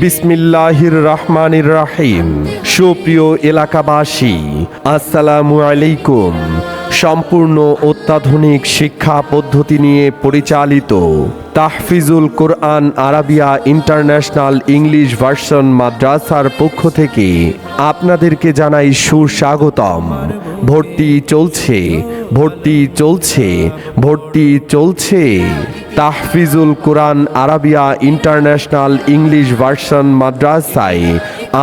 বিসমিল্লাহির রহমানির রাহিম। সুপ্রিয় এলাকাবাসী আসসালামু আলাইকুম। সম্পূর্ণ অত্যাধুনিক শিক্ষা পদ্ধতি নিয়ে পরিচালিত। Tahfizul Quran Arabia international English version মাদ্রাসার পক্ষ থেকে আপনাদেরকে জানাই সুস্বাগতম। ভর্তি চলছে ভর্তি চলছে ভর্তি চলছে। Tahfizul Quran Arabia international English version মাদ্রাসায়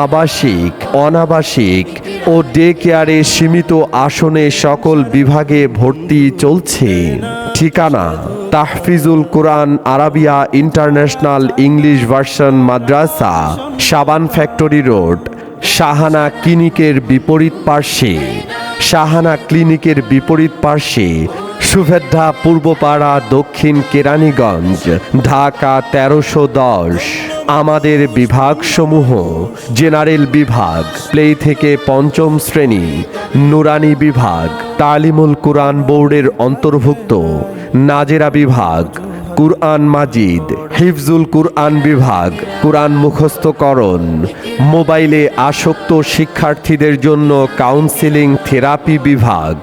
আবাসিক, অনাবাসিক ও ডে কেয়ারে সীমিত আসনে সকল বিভাগে ভর্তি চলছে। ঠিকানা, Tahfizul Quran Arabia international English version মাদ্রাসা, সাবান ফ্যাক্টরি রোড, শাহানা ক্লিনিকের বিপরীত পার্শ্বে। শাহানা ক্লিনিকের বিপরীত পার্শ্বে সুভেদ্ধা পূর্বপাড়া দক্ষিণ কেরানীগঞ্জ, ঢাকা তেরোশো দশ। আমাদের বিভাগসমূহ, জেনারেল বিভাগ, প্লে থেকে পঞ্চম শ্রেণি, নুরানি বিভাগ, তালিমুল কোরআন বোর্ডের অন্তর্ভুক্ত, নাজেরা বিভাগ কুরআন মাজিদ হিফজুল কুরআন বিভাগ, কুরআন মুখস্থকরণ, মোবাইলে আসক্ত শিক্ষার্থীদের জন্য কাউন্সিলিং থেরাপি বিভাগ,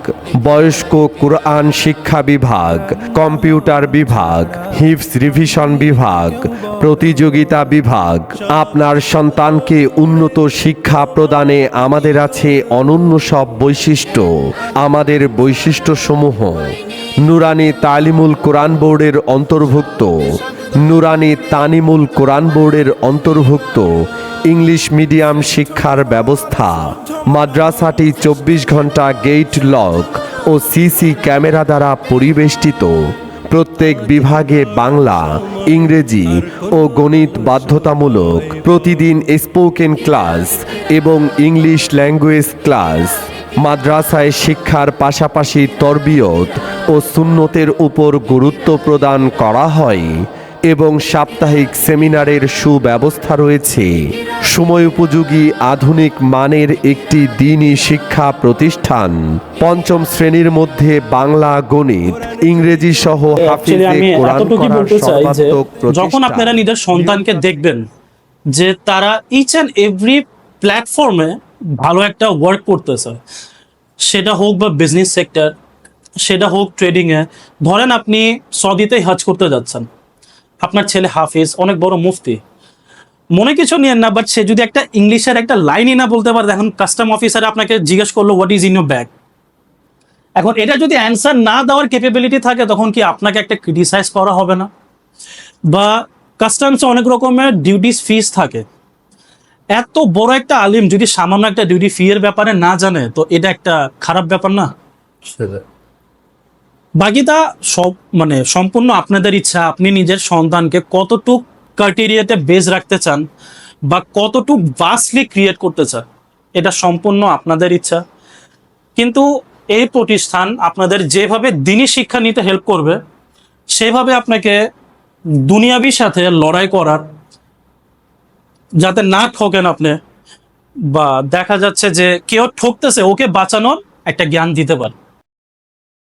বয়স্ক কুরআন শিক্ষা বিভাগ, কম্পিউটার বিভাগ, হিফজ রিভিশন বিভাগ, প্রতিযোগিতা বিভাগ। আপনার সন্তানকে উন্নত শিক্ষা প্রদানে আমাদের আছে অনন্য সব বৈশিষ্ট্য। আমাদের বৈশিষ্ট্যসমূহ নুরানি তালিমুল কোরআন বোর্ডের অন্তর্ভুক্ত। নুরানি তানিমুল কোরআন বোর্ডের অন্তর্ভুক্ত। ইংলিশ মিডিয়াম শিক্ষার ব্যবস্থা। মাদ্রাসাটি চব্বিশ ঘণ্টা গেট লক ও সিসি ক্যামেরা দ্বারা পরিবেষ্টিত। প্রত্যেক বিভাগে বাংলা, ইংরেজি ও গণিত বাধ্যতামূলক প্রতিদিন স্পোকেন ক্লাস এবং ইংলিশ ল্যাঙ্গুয়েজ ক্লাস। মাদ্রাসায় শিক্ষার পাশাপাশি তরবিয়ত ও সুন্নতের উপর গুরুত্ব প্রদান করা হয় এবং সাপ্তাহিক সেমিনারের সুব্যবস্থা রয়েছে। সময় উপযোগী আধুনিক মানের একটি দিনই শিক্ষা প্রতিষ্ঠান। পঞ্চম শ্রেণির মধ্যে বাংলা গণিত ইংরেজি সহ হাফিজে কোরআন করার সর্বাত্মক যখন আপনারা নিজের সন্তানকে দেখবেন যে তারা ইচ অ্যান্ড এভরি প্ল্যাটফর্মে ভালো একটা ওয়ার্ক করতেছে সেটা হোক বা বিজনেস সেক্টর সেটা হোক ট্রেডিংয়ে ধরেন আপনি সৌদিতে হজ করতে যাচ্ছেন। আপনার ছেলে হাফিজ, অনেক বড় মুফতি। মনে কিছু নিয়েন না বাট সে যদি একটা ইংলিশের একটা লাইনই না বলতে পারে এখন কাস্টম অফিসার আপনাকে জিজ্ঞেস করল what is in your bag এখন এটা যদি অ্যান্সার না দেওয়ার ক্যাপেবিলিটি থাকে, তখন কি আপনাকে একটা ক্রিটিসাইজ করা হবে না? বা কাস্টমসে অনেক রকমের ডিউটিস ফিস থাকে। এত বড় একটা আলিম যদি সামান্য একটা ডিউটি ফি এর ব্যাপারে না জানে, তো এটা একটা খারাপ ব্যাপার না? বাকিটা সব মানে সম্পূর্ণ আপনাদের ইচ্ছা, আপনি নিজের সন্তানকে কতটুক ক্রাইটেরিয়াতে বেজ রাখতে চান বা কতটুক ভাস্টলি ক্রিয়েট করতে চান, এটা সম্পূর্ণ আপনাদের ইচ্ছা। কিন্তু এই প্রতিষ্ঠান আপনাদের যেভাবে দিনই শিক্ষা নিতে হেল্প করবে, সেভাবে আপনাকে দুনিয়াবির সাথে লড়াই করার, যাতে না ঠকেন আপনি, বা দেখা যাচ্ছে যে কেউ ঠকতেছে, ওকে বাঁচানোর একটা জ্ঞান দিতে পারে।